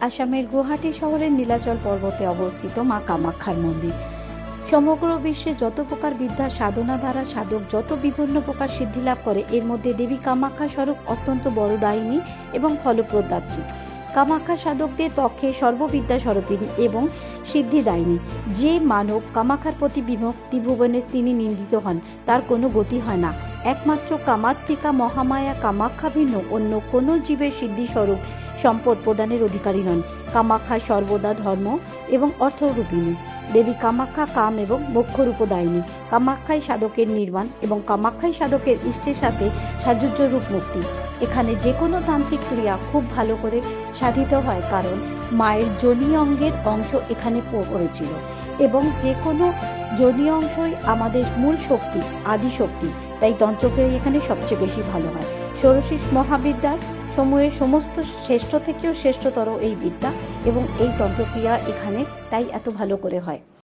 আসামের গুয়াহাটি শহরের নীলাচল পর্বতে অবস্থিত মা কামাখ্যার মন্দির। সমগ্র বিশ্বে যত প্রকার বিদ্যা সাধনা দ্বারা সাধক যত বিভিন্ন প্রকার সিদ্ধি লাভ করে, এর মধ্যে দেবী কামাখ্যা স্বরূপ অত্যন্ত বড় বড়দায়িনী এবং ফলপ্রদাত্রী। কামাখ্যা সাধকদের পক্ষে সর্ববিদ্যা স্বরূপিণী এবং সিদ্ধি সিদ্ধিদায়িনী যে মানব কামাখ্যার প্রতি বিভক্তি ভুবনে তিনি নিন্দিত হন, তার কোনো গতি হয় না। একমাত্র কামাত্রিকা মহামায়া কামাখ্যা ভিন্ন অন্য কোনো জীবের সিদ্ধিস্বরূপ সম্পদ প্রদানের অধিকারী নন। কামাখ্যা সর্বদা ধর্ম এবং অর্থরূপিণী। দেবী কামাখ্যা কাম এবং মোক্ষরূপদায়িনী কামাখ্যাই সাধকের নির্মাণ এবং কামাখ্যাই সাধকের ইষ্টের সাথে সাযুজ্য রূপ মুক্তি। এখানে যে কোনো তান্ত্রিক ক্রিয়া খুব ভালো করে সাধিত হয় কারণ মায়ের জনি অঙ্গের অংশ এখানে পড়েছিল এবং যে কোনো জনি অংশই আমাদের মূল শক্তি, আদি শক্তি, তাই তন্ত্রক্রিয়া এখানে সবচেয়ে বেশি ভালো হয়। ষোড়শী মহাবিদ্যার সময়ের সমস্ত শ্রেষ্ঠ থেকেও শ্রেষ্ঠতর এই বিদ্যা এবং এই তন্ত্রক্রিয়া এখানে তাই এত ভালো করে হয়।